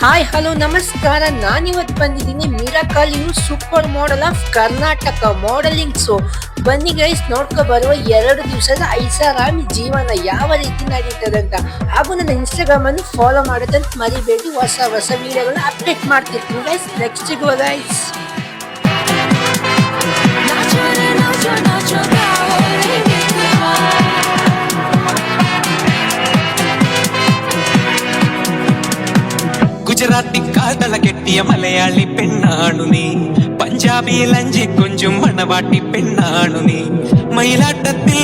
Hi hello ನಮಸ್ಕಾರ. ನಾನಿವತ್ತು ಬಂದಿದ್ದೀನಿ miracle you super model of Karnataka modeling so ಬನ್ನಿ ಗೈಸ್ ನೋಡ್ಕೊ ಬರುವ ಎರಡು ದಿವಸದ ಐಷಾರಾಮಿ ಜೀವನ ಯಾವ ರೀತಿ ನಡೀತದೆ ಅಂತ. ಹಾಗೂ ನನ್ನ ಇನ್ಸ್ಟಾಗ್ರಾಮ್ ಅನ್ನು ಫಾಲೋ ಮಾಡೋದಂತ ಮರಿಬೇಡಿ. ಹೊಸ ಹೊಸ ವಿಡಿಯೋಗಳನ್ನ ಅಪ್ಡೇಟ್ ಮಾಡ್ತಿರ್ತೀನಿ ಗೈಸ್ ನೆಕ್ಸ್ಟ್ ಸಿಗುವ ಗೈಸ್ ഗുജറാത്തി കാതള കെട്ടിയ മലയാളി പെണ്ണാണു നീ പഞ്ചാബി ലഞ്ചി കൊഞ്ചും മണവാട്ടി പെണ്ണാണു നീ മയിലാട്ടത്തിൽ